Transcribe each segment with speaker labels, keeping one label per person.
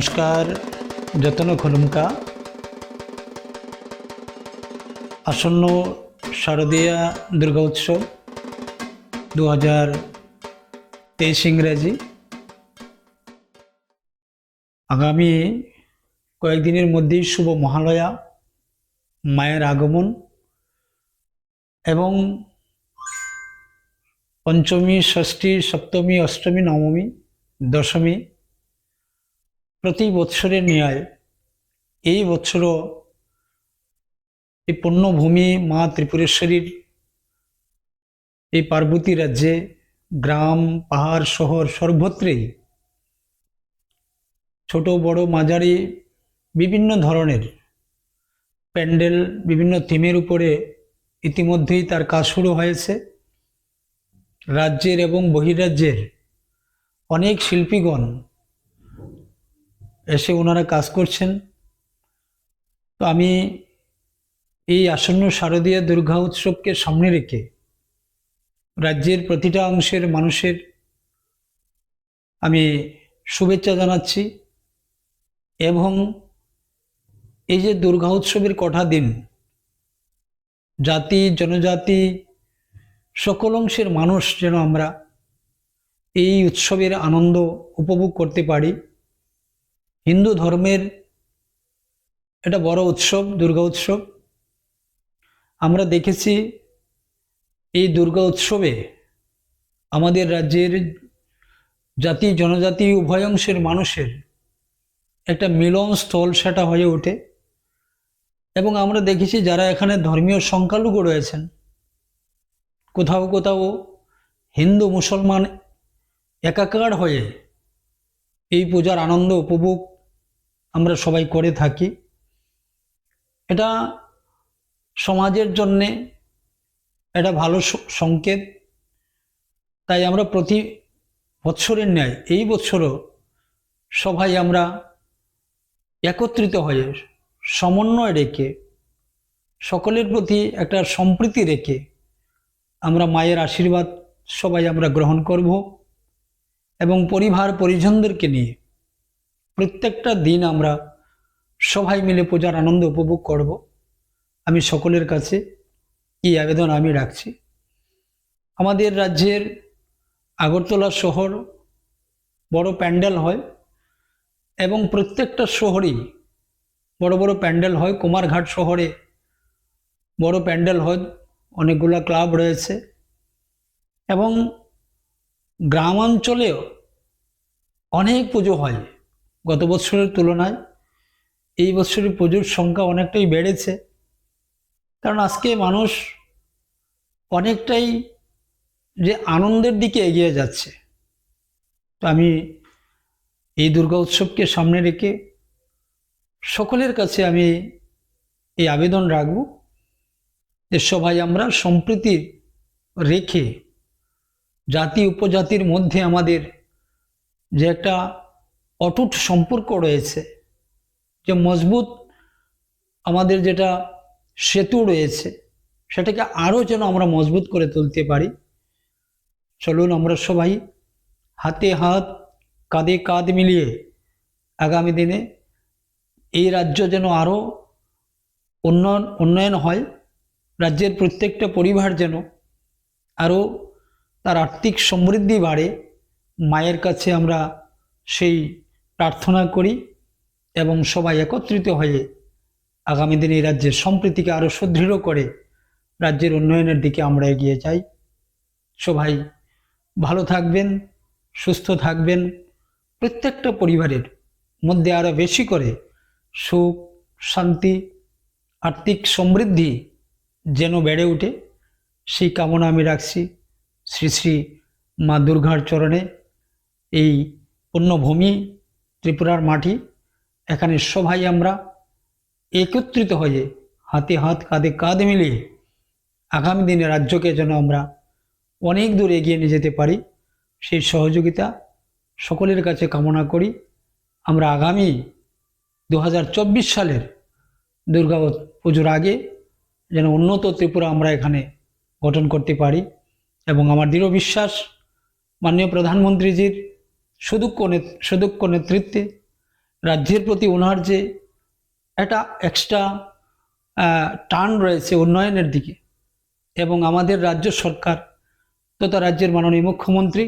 Speaker 1: নমস্কার, যতন খুলুমকা। আসন্ন শারদীয়া দুর্গা উৎসব দু হাজার তেইশ ইংরাজি। আগামী কয়েকদিনের মধ্যেই শুভ মহালয়া, মায়ের আগমন এবং পঞ্চমী, ষষ্ঠী, সপ্তমী, অষ্টমী, নবমী, দশমী প্রতি বৎসরের ন্যায় এই বৎসরও এই পণ্যভূমি মা ত্রিপুরেশ্বরীর এই পার্বতী রাজ্যে গ্রাম, পাহাড়, শহর সর্বত্রেই ছোট, বড়, মাঝারি বিভিন্ন ধরনের প্যান্ডেল, বিভিন্ন থিমের উপরে ইতিমধ্যেই তার কাজ শুরু হয়েছে। রাজ্যের এবং বহিরাজ্যের অনেক শিল্পীগণ এসে ওনারা কাজ করছেন। তো আমি এই আসন্ন শারদীয় দুর্গা উৎসবকে সামনে রেখে রাজ্যের প্রতিটা অংশের মানুষের আমি শুভেচ্ছা জানাচ্ছি এবং এই যে দুর্গা উৎসবের কটা দিন, জাতি, জনজাতি, সকল অংশের মানুষ যেন আমরা এই উৎসবের আনন্দ উপভোগ করতে পারি। হিন্দু ধর্মের এটা বড় উৎসব, দুর্গা উৎসব। আমরা দেখেছি এই দুর্গা উৎসবে আমাদের রাজ্যের জাতি, জনজাতি, উভয় অংশের মানুষের একটা মিলন স্থল সেটা হয়ে ওঠে। এবং আমরা দেখেছি যারা এখানে ধর্মীয় সংখ্যালঘু রয়েছেন, কোথাও কোথাও হিন্দু, মুসলমান একাকার হয়ে এই পূজার আনন্দ উপভোগ আমরা সবাই করে থাকি। এটা সমাজের জন্যে এটা ভালো সংকেত। তাই আমরা প্রতি বৎসরের ন্যায় এই বছরও সবাই আমরা একত্রিত হয়ে সমন্বয় রেখে, সকলের প্রতি একটা সম্প্রীতি রেখে আমরা মায়ের আশীর্বাদ সবাই আমরা গ্রহণ করব। এবং পরিবার পরিজনদেরকে নিয়ে প্রত্যেকটা দিন আমরা সবাই মিলে পূজার আনন্দ উপভোগ করব। আমি সকলের কাছে এই আবেদন আমি রাখছি। আমাদের রাজ্যের আগরতলা শহর বড় প্যান্ডেল হয় এবং প্রত্যেকটা শহরেই বড় বড় প্যান্ডেল হয়। কুমারঘাট শহরে বড় প্যান্ডেল হয়, অনেকগুলো ক্লাব রয়েছে এবং গ্রামাঞ্চলেও অনেক পুজো হয়। গত বছরের তুলনায় এই বছরের পুজোর সংখ্যা অনেকটাই বেড়েছে। কারণ আজকে মানুষ অনেকটাই যে আনন্দের দিকে এগিয়ে যাচ্ছে। তো আমি এই দুর্গা উৎসবকে সামনে রেখে সকলের কাছে আমি এই আবেদন রাখব যে সবাই আমরা সম্প্রীতি রেখে জাতি উপজাতির মধ্যে আমাদের যে একটা অটুট সম্পর্ক রয়েছে, যে মজবুত আমাদের যেটা সেতু রয়েছে, সেটাকে আরও যেন আমরা মজবুত করে তুলতে পারি। চলুন আমরা সবাই হাতে হাত, কাঁধে কাঁধ মিলিয়ে আগামী দিনে এই রাজ্য যেন আরও উন্নয়ন উন্নয়ন হয়, রাজ্যের প্রত্যেকটা পরিবার যেন আরও তার আর্থিক সমৃদ্ধি বাড়ে, মায়ের কাছে আমরা সেই প্রার্থনা করি এবং সবাই একত্রিত হয়ে আগামী দিনে এই রাজ্যের সম্প্রীতিকে আরও সুদৃঢ় করে রাজ্যের উন্নয়নের দিকে আমরা এগিয়ে যাই। সবাই ভালো থাকবেন, সুস্থ থাকবেন, প্রত্যেকটা পরিবারের মধ্যে আরও বেশি করে সুখ, শান্তি, আর্থিক সমৃদ্ধি যেন বেড়ে ওঠে সেই কামনা আমি রাখছি। শ্রী শ্রী মা দুর্গার চরণে এই পুণ্যভূমি ত্রিপুরার মাটি, এখানে সবাই আমরা একত্রিত হয়ে হাতে হাত, কাঁধে কাঁধ মিলিয়ে আগামী দিনে রাজ্যকে যেন আমরা অনেক দূর এগিয়ে নিয়ে যেতে পারি, সেই সহযোগিতা সকলের কাছে কামনা করি। আমরা আগামী দু হাজার চব্বিশ সালের দুর্গা পুজোর আগে যেন উন্নত ত্রিপুরা আমরা এখানে গঠন করতে পারি। এবং আমার দৃঢ় বিশ্বাস মাননীয় প্রধানমন্ত্রীজির সুদক্ষ সুদক্ষ নেতৃত্বে রাজ্যের প্রতি ওনার যে একটা এক্সট্রা টান রয়েছে উন্নয়নের দিকে এবং আমাদের রাজ্য সরকার তথা রাজ্যের মাননীয় মুখ্যমন্ত্রী,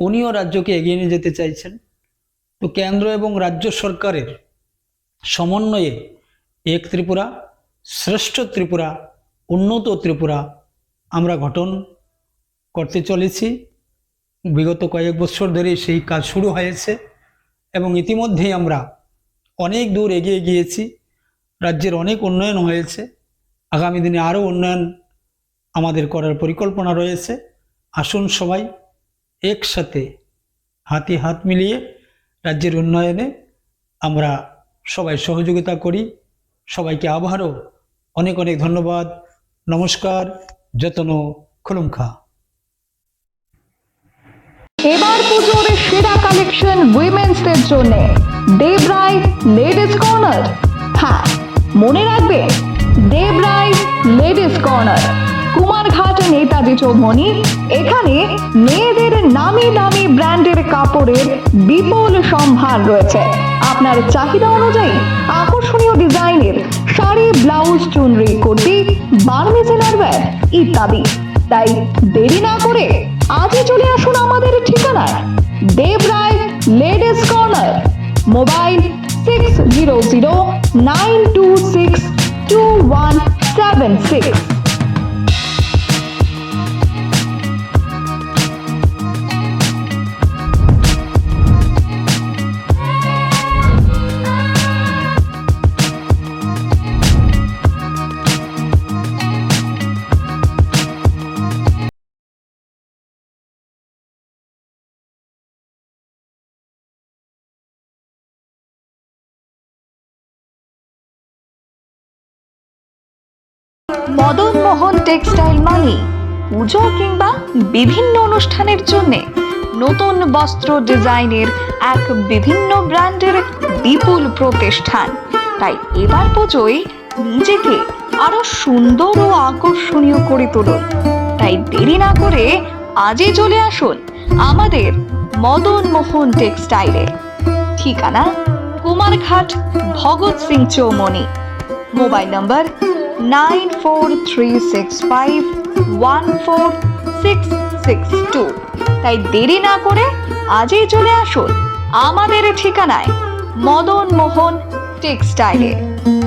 Speaker 1: উনিও রাজ্যকে এগিয়ে নিয়ে যেতে চাইছেন। তো কেন্দ্র এবং রাজ্য সরকারের সমন্বয়ে এক ত্রিপুরা, শ্রেষ্ঠ ত্রিপুরা, উন্নত ত্রিপুরা আমরা গঠন করতে চলেছি। বিগত কয়েক বছর ধরে সেই কাজ শুরু হয়েছে এবং ইতিমধ্যেই আমরা অনেক দূর এগিয়ে গিয়েছি। রাজ্যের অনেক উন্নয়ন হয়েছে। আগামী দিনে আরও উন্নয়ন আমাদের করার পরিকল্পনা রয়েছে। আসুন সবাই একসাথে হাতে হাত মিলিয়ে রাজ্যের উন্নয়নে আমরা সবাই সহযোগিতা করি। সবাইকে আবারও অনেক অনেক ধন্যবাদ। নমস্কার। যতন খুলুমখা।
Speaker 2: এবার পুজোর সেরা কালেকশন উইমেন্সদের জন্য। দেবরাই লেডিস কর্নার হ্যাঁ মনে রাখবেন দেবরাই লেডিস কর্নার কুমারঘাট নেতাজি চৌমনি এখানে মেয়েদের নামি দামি ব্র্যান্ডের কাপড়ের বিপুল সম্ভার রয়েছে। আপনার চাহিদা অনুযায়ী আকর্ষণীয় ডিজাইনের শাড়ি, ব্লাউজ, চুনরি, কুর্তি ওয়্যার ইত্যাদি। তাই দেরি না করে আজই চলে আসুন আমাদের ঠিকানায়। Debroy ladies corner, mobile six zero zero nine two six two one seven six. Madan Mohan textile মানি, পুজো কিংবা বিভিন্ন অনুষ্ঠানের জন্য নতুন বস্ত্র ডিজাইনের এক বিভিন্ন ব্র্যান্ডের বিপুল প্রতিষ্ঠান। তাই এবার পুজোয় নিজেকে আরও সুন্দর ও আকর্ষণীয় করে তুলুন। তাই দেরি না করে আজই চলে আসুন আমাদের মদন মোহন টেক্সটাইলে। ঠিকানা Kumarghat Bhagat Singh Chowmuhani. Mobile number nine four three six five one four six six two. তাই দেরি না করে আজই চলে আসুন আমাদের ঠিকানায় মদন মোহন টেক্সটাইলে।